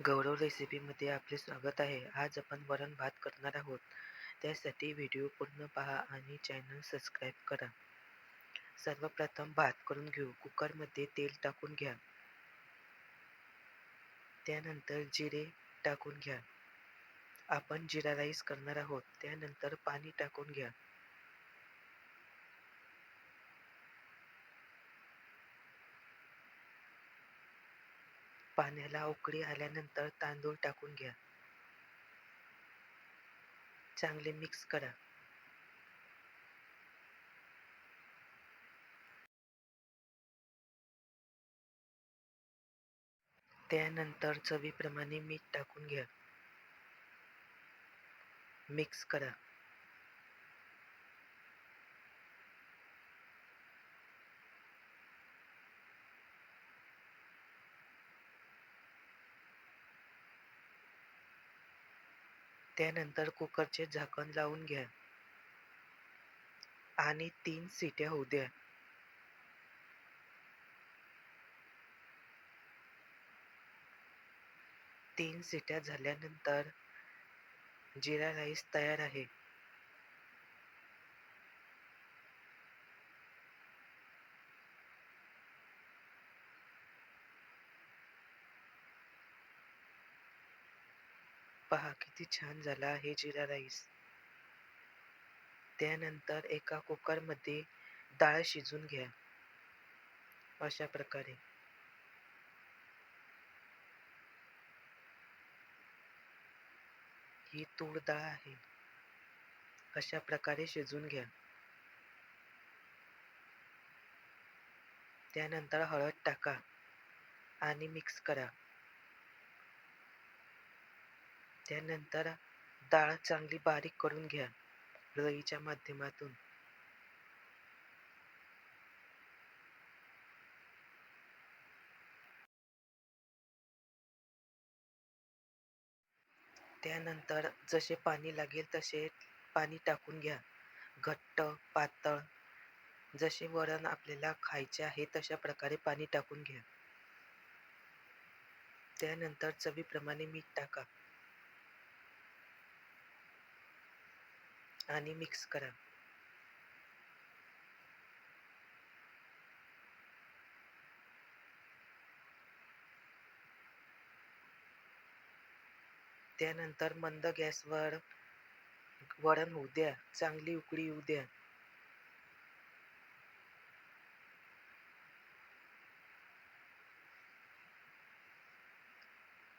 गौरव रेसिपीमध्ये आपले स्वागत आहे. आज आपण वरण भात करणार आहोत. त्यासाठी व्हिडिओ पूर्ण पहा आणि चॅनल सबस्क्राईब करा. सर्वप्रथम भात करून घेऊ. कुकरमध्ये तेल टाकून घ्या. त्यानंतर जिरे टाकून घ्या. आपण जिरा राईस करणार आहोत. त्यानंतर पाणी टाकून घ्या. पाण्याला उकळी आल्यानंतर तांदूळ टाकून घ्या. चांगले मिक्स करा. त्यानंतर चवीप्रमाणे मीठ टाकून घ्या. मिक्स करा. त्यानंतर कुकरचे झाकण लावून घ्या. आणि तीन सिट्या होऊ द्या. तीन सिट्या झाल्यानंतर जिरा राईस तयार आहे. पहा किती छान झाला आहे जिरा राईस. त्यानंतर एका कुकरमध्ये डाळ शिजून घ्या. अशा प्रकारे. ही तूर डाळ आहे. अशा प्रकारे शिजून घ्या. त्यानंतर हळद टाका आणि मिक्स करा. त्यानंतर डाळ चांगली बारीक करून घ्या. रईच्या माध्यमातून. त्यानंतर जसे पाणी लागेल तसे पाणी टाकून घ्या. घट्ट पातळ जसे वरण आपल्याला खायचे आहे तशा प्रकारे पाणी टाकून घ्या. त्यानंतर चवीप्रमाणे मीठ टाका. आणि मिक्स करा. त्यानंतर मंद गॅसवर वरण होऊ द्या चांगली उकळी येऊ द्या.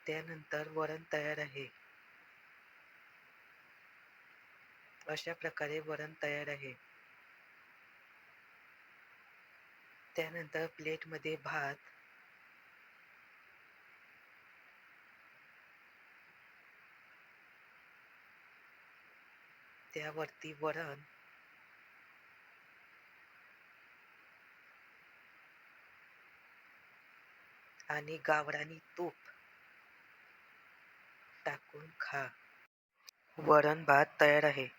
त्यानंतर वरण तयार आहे. अशा प्रकारे वरण तयार आहे. त्यानंतर प्लेटमध्ये भात. त्यावरती वरण. आणि गावरानी तूप. टाकून खा. वरण भात तयार आहे.